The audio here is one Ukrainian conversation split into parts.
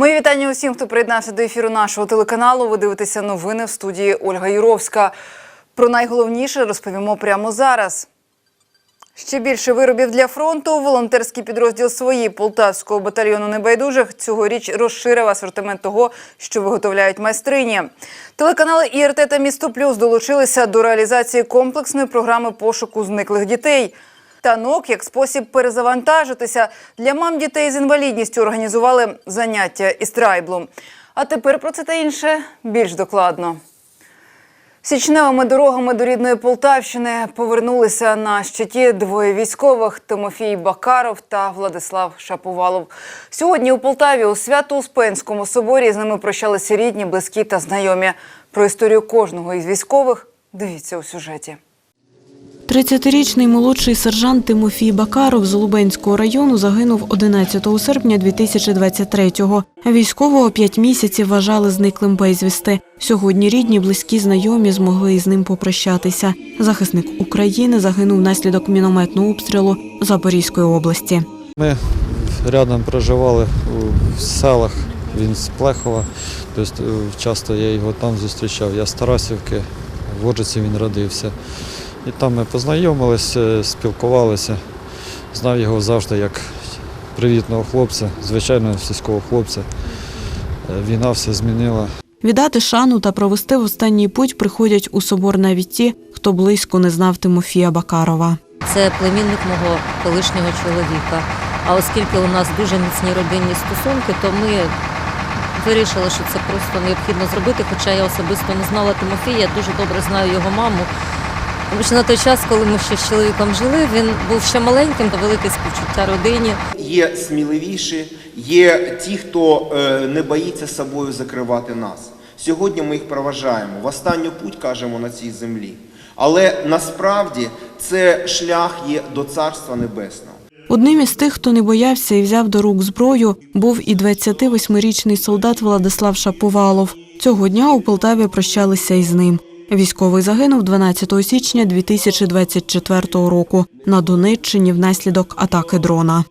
Мої вітання усім, хто приєднався до ефіру нашого телеканалу. Ви дивитеся новини в студії Ольга Юровська. Про найголовніше розповімо прямо зараз. Ще більше виробів для фронту. Волонтерський підрозділ свої Полтавського батальйону небайдужих цьогоріч розширив асортимент того, що виготовляють майстрині. Телеканали ІРТ та Місто Плюс долучилися до реалізації комплексної програми пошуку зниклих дітей. Танок як спосіб перезавантажитися для мам дітей з інвалідністю організували заняття із трайблу. А тепер про це та інше більш докладно. Січневими дорогами до рідної Полтавщини повернулися на щиті двоє військових Тимофій Бакаров та Владислав Шаповалов. Сьогодні у Полтаві у Свято-Успенському соборі з ними прощалися рідні, близькі та знайомі. Про історію кожного із військових дивіться у сюжеті. 30-річний молодший сержант Тимофій Бакаров з Лубенського району загинув 11 серпня 2023-го. Військового п'ять місяців вважали зниклим безвісти. Сьогодні рідні, близькі, знайомі змогли із ним попрощатися. Захисник України загинув внаслідок мінометного обстрілу Запорізької області. Ми рядом проживали у селах, він з Плехова, тобто е, часто я його там зустрічав. Я з Тарасівки, в Оджиці він родився. І там ми познайомилися, спілкувалися. Знав його завжди як привітного хлопця, звичайного сільського хлопця. Е, Війна все змінила. Віддати шану та провести в останній путь приходять у собор навіть ті, хто близько не знав Тимофія Бакарова. Це племінник мого колишнього чоловіка. А оскільки у нас дуже міцні родинні стосунки, то ми вирішили, що це просто необхідно зробити. Хоча я особисто не знала Тимофія, я дуже добре знаю його маму. Тому що на той час, коли ми ще з чоловіком жили, він був ще маленьким, то велике співчуття родині. Є сміливіші, є ті, хто е, не боїться собою закривати нас. Сьогодні ми їх проважаємо. В останню путь кажемо на цій землі. Але насправді це шлях є до Царства Небесного. Одним із тих, хто не боявся і взяв до рук зброю, був і 28-річний солдат Владислав Шаповалов. Цього дня у Полтаві прощалися із ним. Військовий загинув 12 січня 2024 року на Донеччині внаслідок атаки дрона.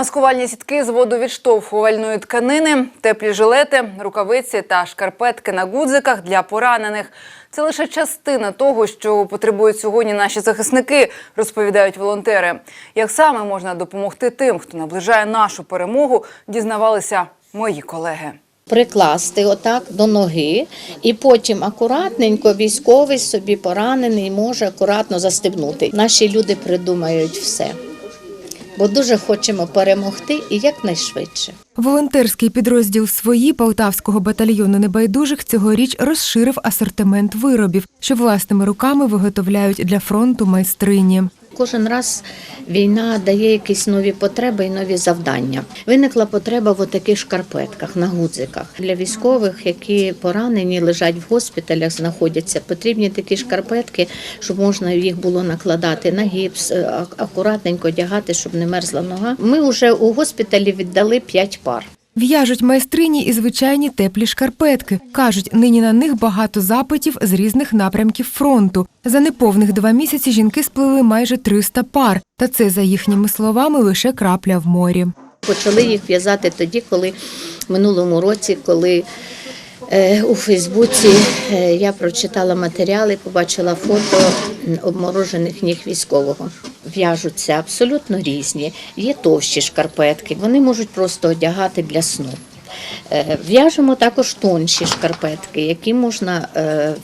Маскувальні сітки з водовідштовхувальної тканини, теплі жилети, рукавиці та шкарпетки на гудзиках для поранених. Це лише частина того, що потребують сьогодні наші захисники, розповідають волонтери. Як саме можна допомогти тим, хто наближає нашу перемогу, дізнавалися мої колеги. прикласти отак до ноги, і потім акуратненько військовий собі поранений може акуратно застебнути. Наші люди придумають все, бо дуже хочемо перемогти і якнайшвидше. Волонтерський підрозділ свої Полтавського батальйону небайдужих цьогоріч розширив асортимент виробів, що власними руками виготовляють для фронту майстрині. Кожен раз війна дає якісь нові потреби і нові завдання. Виникла потреба в таких шкарпетках на гудзиках для військових, які поранені, лежать в госпіталях, знаходяться. Потрібні такі шкарпетки, щоб можна їх було накладати на гіпс, е, акуратненько одягати, щоб не мерзла нога. Ми вже у госпіталі віддали 5 пар. В'яжуть майстрині і звичайні теплі шкарпетки. Кажуть, нині на них багато запитів з різних напрямків фронту. За неповних два місяці жінки сплили майже 300 пар, та це, за їхніми словами, лише крапля в морі. Почали їх в'язати тоді, коли в минулому році, коли у Фейсбуці е, я прочитала матеріали, побачила фото обморожених ніг військового. В'яжуться абсолютно різні. Є товщі шкарпетки, вони можуть просто одягати для сну. Е, В'яжемо також тонші шкарпетки, які можна е,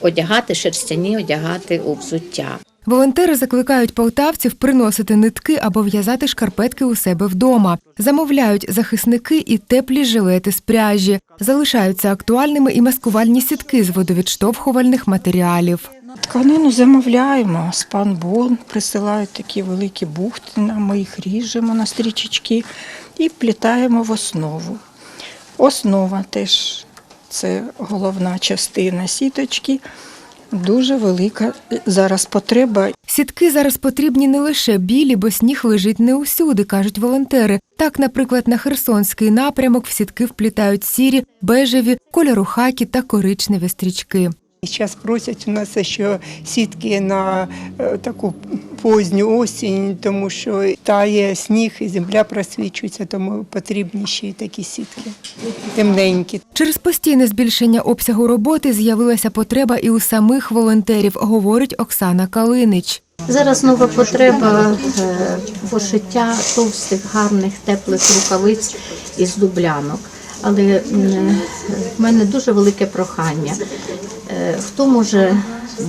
одягати, шерстяні одягати у взуття. Волонтери закликають полтавців приносити нитки або в'язати шкарпетки у себе вдома. Замовляють захисники і теплі жилети з пряжі. Залишаються актуальними і маскувальні сітки з водовідштовхувальних матеріалів. Тканину замовляємо, спанбон присилають такі великі бухти, ми їх ріжемо на стрічечки і плітаємо в основу. Основа теж це головна частина сіточки. Дуже велика зараз потреба. Сітки зараз потрібні не лише білі, бо сніг лежить не усюди, кажуть волонтери. Так, наприклад, на Херсонський напрямок в сітки вплітають сірі, бежеві, кольору хакі та коричневі стрічки. Сейчас просять у нас ще сітки на е, таку поздню осінь, тому що тає сніг і земля просвічується, тому потрібні ще й такі сітки темненькі. Через постійне збільшення обсягу роботи з'явилася потреба і у самих волонтерів, говорить Оксана Калинич. Зараз нова потреба е, пошиття товстих, гарних, теплих рукавиць із дублянок. Але в мене дуже велике прохання. Е, Хто може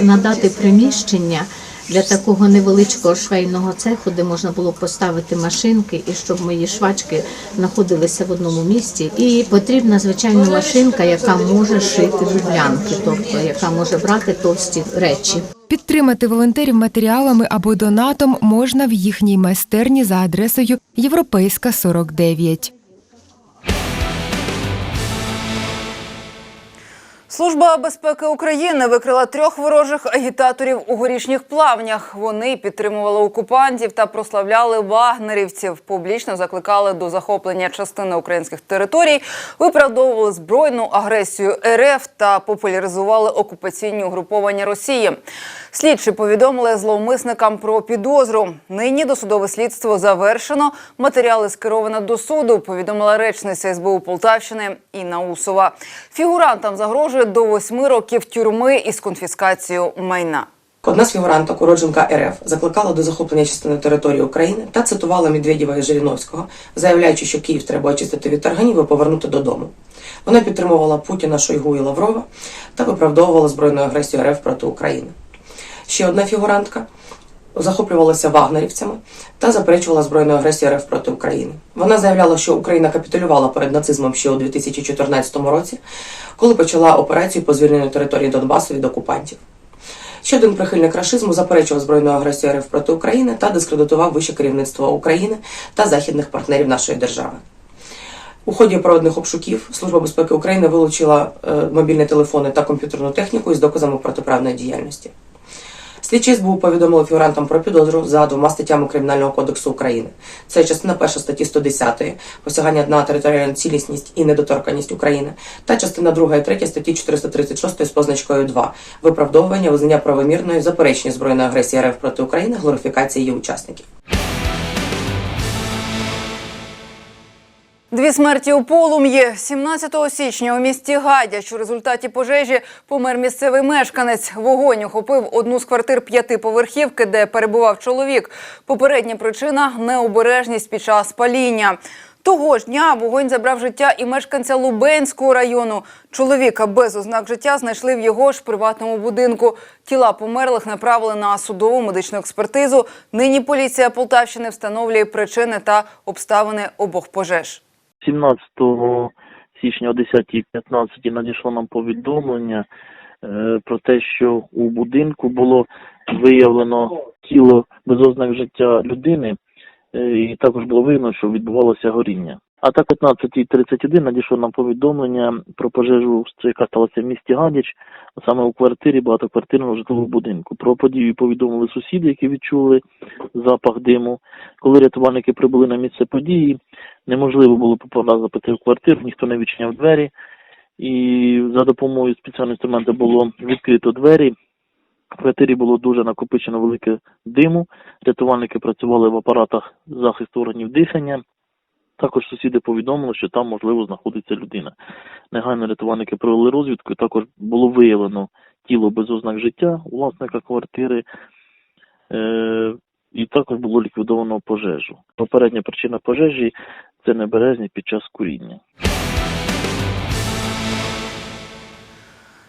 надати приміщення для такого невеличкого швейного цеху, де можна було поставити машинки і щоб мої швачки знаходилися в одному місці. І потрібна звичайно машинка, яка може шити дублянки, тобто яка може брати товсті речі. Підтримати волонтерів матеріалами або донатом можна в їхній майстерні за адресою Європейська 49. Служба безпеки України викрила трьох ворожих агітаторів у горішніх плавнях. Вони підтримували окупантів та прославляли вагнерівців. Публічно закликали до захоплення частини українських територій, виправдовували збройну агресію РФ та популяризували окупаційні угруповання Росії. Слідчі повідомили зловмисникам про підозру. Нині досудове слідство завершено. Матеріали скеровано до суду. Повідомила речниця СБУ Полтавщини Інна Усова. Фігурантам загрожує до восьми років тюрми із конфіскацією майна. Одна з фігуранток, уродженка РФ, закликала до захоплення частини території України та цитувала Медведєва і Жириновського, заявляючи, що Київ треба очистити від тарганів і повернути додому. Вона підтримувала Путіна, Шойгу і Лаврова та виправдовувала збройну агресію РФ проти України. Ще одна фігурантка захоплювалася вагнерівцями та заперечувала збройну агресію РФ проти України. Вона заявляла, що Україна капітулювала перед нацизмом ще у 2014 році, коли почала операцію по звільненню території Донбасу від окупантів. Ще один прихильник рашизму заперечував збройну агресію РФ проти України та дискредитував вище керівництво України та західних партнерів нашої держави. У ході проведених обшуків Служба безпеки України вилучила е, мобільні телефони та комп'ютерну техніку із доказами протиправної діяльності. Слідчі СБУ повідомили фігурантам про підозру за двома статтями Кримінального кодексу України. Це частина перша статті 110 посягання на територіальну цілісність і недоторканність України, та частина друга і третя статті 436 з позначкою 2 виправдовування визнання правомірної заперечення збройної агресії РФ проти України, глорифікації її учасників. Дві смерті у полум'ї 17 січня у місті Гадяч у результаті пожежі помер місцевий мешканець. Вогонь охопив одну з квартир п'ятиповерхівки, де перебував чоловік. Попередня причина необережність під час паління. Того ж дня вогонь забрав життя і мешканця Лубенського району. Чоловіка без ознак життя знайшли в його ж приватному будинку. Тіла померлих направили на судову медичну експертизу. Нині поліція Полтавщини встановлює причини та обставини обох пожеж. 17 січня о 10.15 надійшло нам повідомлення е, про те, що у будинку було виявлено тіло без ознак життя людини, е, і також було виявлено, що відбувалося горіння. А так 15.31 надійшло нам повідомлення про пожежу, яка сталася в місті Гадяч, саме у квартирі багатоквартирного житлового будинку. Про подію повідомили сусіди, які відчули запах диму. Коли рятувальники прибули на місце події, неможливо було потрапити в квартиру, ніхто не відчиняв двері. І за допомогою спеціального інструменту було відкрито двері. В квартирі було дуже накопичено велике диму. Рятувальники працювали в апаратах захисту органів дихання. Також сусіди повідомили, що там можливо знаходиться людина. Негайно рятувальники провели розвідку. Також було виявлено тіло без ознак життя власника квартири. Е- і також було ліквідовано пожежу. Попередня причина пожежі це небережність під час куріння.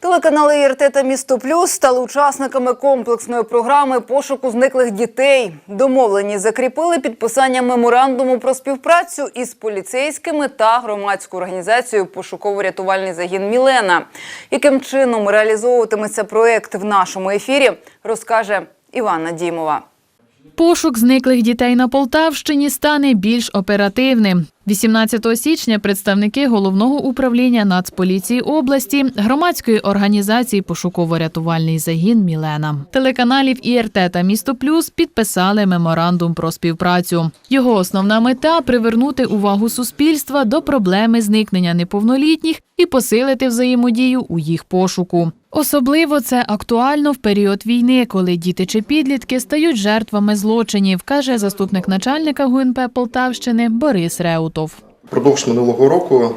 Телеканали ІРТ та Місто Плюс стали учасниками комплексної програми пошуку зниклих дітей. Домовлені закріпили підписання меморандуму про співпрацю із поліцейськими та громадською організацією пошуково-рятувальний загін Мілена. Яким чином реалізовуватиметься проект в нашому ефірі, розкаже Іванна Дімова. Пошук зниклих дітей на Полтавщині стане більш оперативним. 18 січня представники головного управління Нацполіції області, громадської організації Пошуково-рятувальний загін Мілена, телеканалів ІРТ та Місто Плюс підписали меморандум про співпрацю. Його основна мета привернути увагу суспільства до проблеми зникнення неповнолітніх і посилити взаємодію у їх пошуку. Особливо це актуально в період війни, коли діти чи підлітки стають жертвами злочинів, каже заступник начальника ГУНП Полтавщини Борис Реутов. Продовж минулого року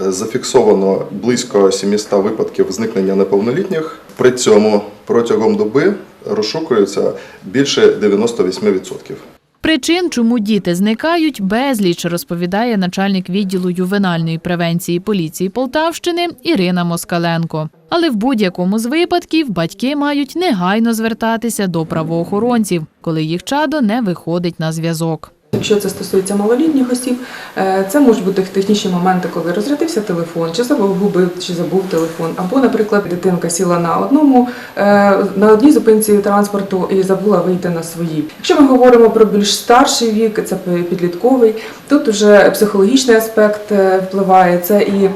е, зафіксовано близько 700 випадків зникнення неповнолітніх. При цьому протягом доби розшукується більше 98%. Причин, чому діти зникають, безліч, розповідає начальник відділу ювенальної превенції поліції Полтавщини Ірина Москаленко. Але в будь-якому з випадків батьки мають негайно звертатися до правоохоронців, коли їх чадо не виходить на зв'язок. Якщо це стосується малолітніх осіб, е, це можуть бути технічні моменти, коли розрядився телефон, чи загубив, чи забув телефон, або, наприклад, дитинка сіла на одному е, на одній зупинці транспорту і забула вийти на своїй. Якщо ми говоримо про більш старший вік, це підлітковий, тут вже психологічний аспект е, впливає. Це і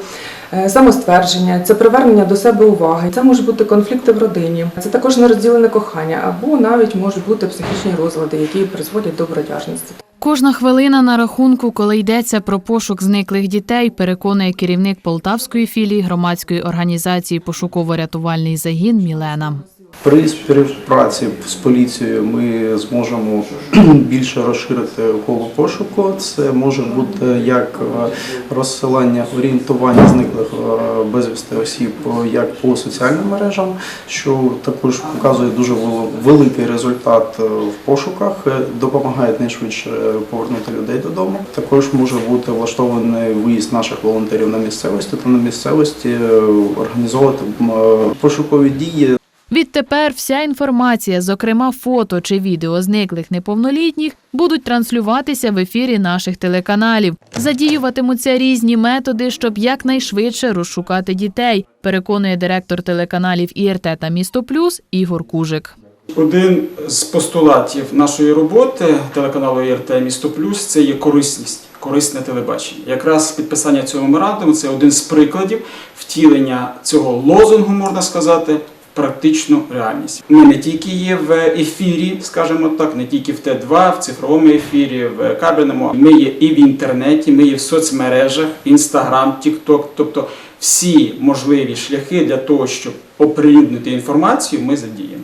Самоствердження, це привернення до себе уваги, це можуть бути конфлікти в родині, це також нерозділене кохання, або навіть можуть бути психічні розлади, які призводять до бродяжності. Кожна хвилина на рахунку, коли йдеться про пошук зниклих дітей, переконує керівник Полтавської філії громадської організації Пошуково-рятувальний загін Мілена. При співпраці з поліцією ми зможемо більше розширити коло пошуку. Це може бути як е, розсилання орієнтування зниклих е, безвісти осіб е, як по соціальним мережам, що також показує дуже вел- великий результат в пошуках, допомагає найшвидше повернути людей додому. Також може бути влаштований виїзд наших волонтерів на місцевості та на місцевості організовувати пошукові дії. Відтепер вся інформація, зокрема фото чи відео зниклих неповнолітніх, будуть транслюватися в ефірі наших телеканалів. Задіюватимуться різні методи, щоб якнайшвидше розшукати дітей, переконує директор телеканалів ІРТ та Місто Плюс Ігор Кужик. Один з постулатів нашої роботи телеканалу ІРТ Місто Плюс це є корисність, корисне телебачення. Якраз підписання цього меморандуму це один з прикладів втілення цього лозунгу, можна сказати, практичну реальність. Ми не тільки є в ефірі, скажімо так, не тільки в Т2, в цифровому ефірі, в кабельному. Ми є і в інтернеті, ми є в соцмережах, Інстаграм, Тікток, тобто всі можливі шляхи для того, щоб оприлюднити інформацію, ми задіємо.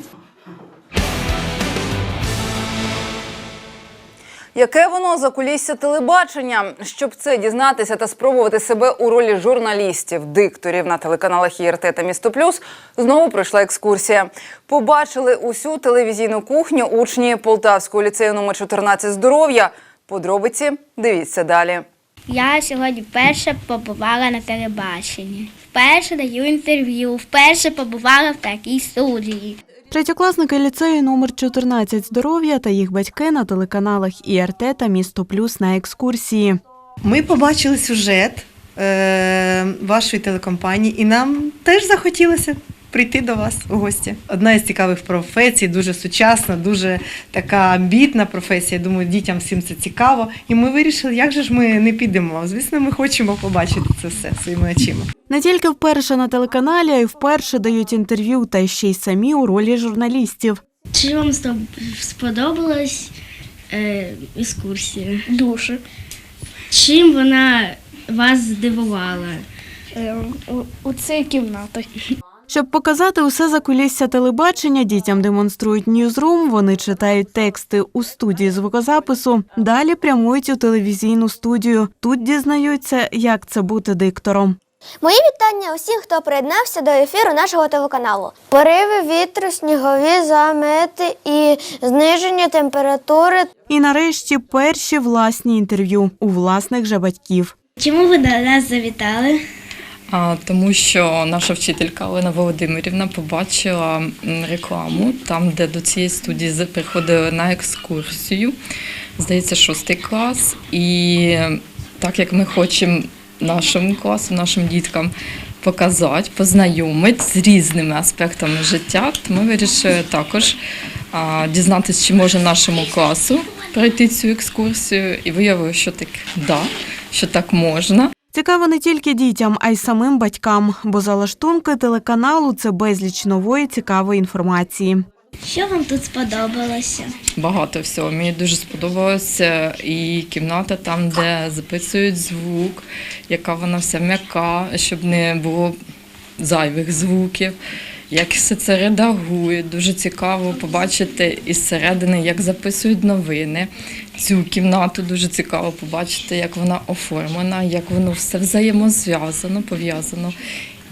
Яке воно закулісся телебачення? Щоб це дізнатися та спробувати себе у ролі журналістів, дикторів на телеканалах ІРТ та Місто Плюс, знову пройшла екскурсія. Побачили усю телевізійну кухню учні Полтавського ліцею номер 14 здоров'я. Подробиці дивіться далі. Я сьогодні вперше побувала на телебаченні. Вперше даю інтерв'ю, вперше побувала в такій студії. Третьокласники ліцею номер 14 здоров'я та їх батьки на телеканалах ІРТ та Місто Плюс на екскурсії. Ми побачили сюжет е, вашої телекомпанії, і нам теж захотілося прийти до вас у гості. Одна із цікавих професій, дуже сучасна, дуже така амбітна професія. Думаю, дітям всім це цікаво. І ми вирішили, як же ж ми не підемо. Звісно, ми хочемо побачити це все своїми очима. Не тільки вперше на телеканалі, а й вперше дають інтерв'ю та ще й самі у ролі журналістів. Чи вам сподобалась е, екскурсія? Дуже. Чим вона вас здивувала? у цій кімнаті. Щоб показати усе за кулісся телебачення, дітям демонструють ньюзрум, вони читають тексти у студії звукозапису. Далі прямують у телевізійну студію. Тут дізнаються, як це бути диктором. Мої вітання усім, хто приєднався до ефіру нашого телеканалу. Пориви вітру, снігові замети і зниження температури. І нарешті перші власні інтерв'ю у власних же батьків. Чому ви до нас завітали? Тому що наша вчителька Олена Володимирівна побачила рекламу там, де до цієї студії приходили на екскурсію. Здається, шостий клас. І так як ми хочемо нашому класу, нашим діткам показати, познайомити з різними аспектами життя, то ми вирішили також дізнатися, чи може нашому класу пройти цю екскурсію. І виявилося, що так да. що так можна. Цікаво не тільки дітям, а й самим батькам, бо за лаштунки телеканалу це безліч нової цікавої інформації. Що вам тут сподобалося? Багато всього. Мені дуже сподобалося і кімната там, де записують звук, яка вона вся м'яка, щоб не було зайвих звуків. Як все це редагують. Дуже цікаво побачити із середини, як записують новини. Цю кімнату дуже цікаво побачити, як вона оформлена, як воно все взаємозв'язано, пов'язано.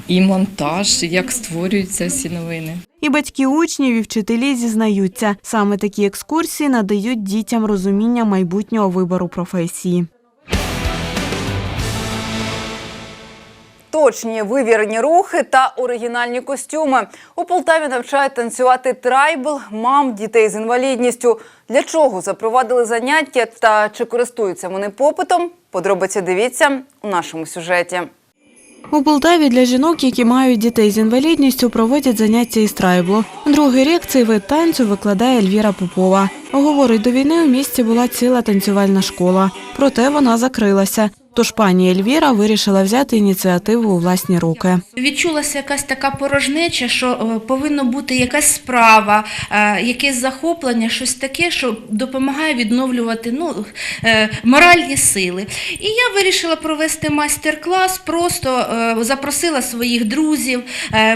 І монтаж, як створюються всі новини. І батьки учнів, і вчителі зізнаються, саме такі екскурсії надають дітям розуміння майбутнього вибору професії. Точні вивірені рухи та оригінальні костюми. У Полтаві навчають танцювати трайбл мам дітей з інвалідністю. Для чого запровадили заняття та чи користуються вони попитом? Подробиці дивіться у нашому сюжеті. У Полтаві для жінок, які мають дітей з інвалідністю, проводять заняття із трайблу. Другий рік цей вид танцю викладає Ельвіра Попова. Говорить, до війни у місті була ціла танцювальна школа, проте вона закрилася. Тож пані Ельвіра вирішила взяти ініціативу у власні руки. Відчулася якась така порожнеча, що е, повинна бути якась справа, е, якесь захоплення, щось таке, що допомагає відновлювати ну, е, моральні сили. І я вирішила провести майстер-клас, просто запросила своїх друзів,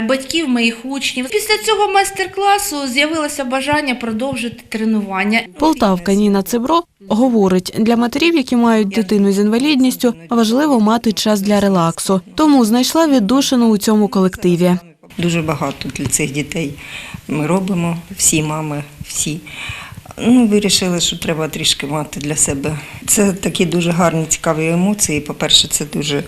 батьків моїх учнів. Після цього майстер-класу з'явилося бажання продовжити тренування. Полтавка Ніна Цибро говорить, для матерів, які мають дитину з інвалідністю, важливо мати час для релаксу. Тому знайшла віддушину у цьому колективі. Дуже багато для цих дітей ми робимо, всі мами, всі. Ну, вирішили, що треба трішки мати для себе. Це такі дуже гарні, цікаві емоції. По-перше, це дуже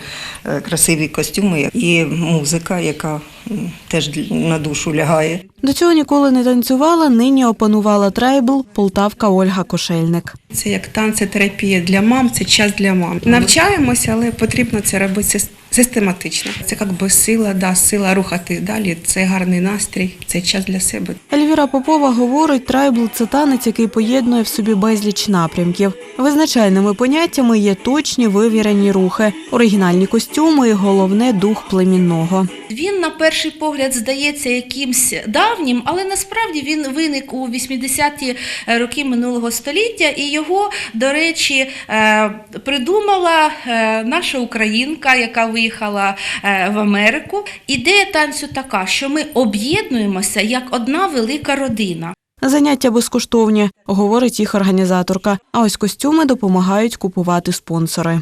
е, красиві костюми і музика, яка теж на душу лягає. До цього ніколи не танцювала, нині опанувала трайбл полтавка Ольга Кошельник. Це як танцетерапія для мам, це час для мам. Навчаємося, але потрібно це робити систематично. Це якби сила, да, сила рухати далі. Це гарний настрій, це час для себе. Ельвіра Попова говорить, трайбл – це танець, який поєднує в собі безліч напрямків. Визначальними поняттями є точні вивірені рухи, оригінальні костюми і головне дух племінного. Він на перший погляд здається якимсь давнім, але насправді він виник у 80-ті роки минулого століття, і його, до речі, е, придумала е, наша українка, яка виїхала е, в Америку. Ідея танцю така, що ми об'єднуємося як одна велика родина. Заняття безкоштовні, говорить їх організаторка. А ось костюми допомагають купувати спонсори.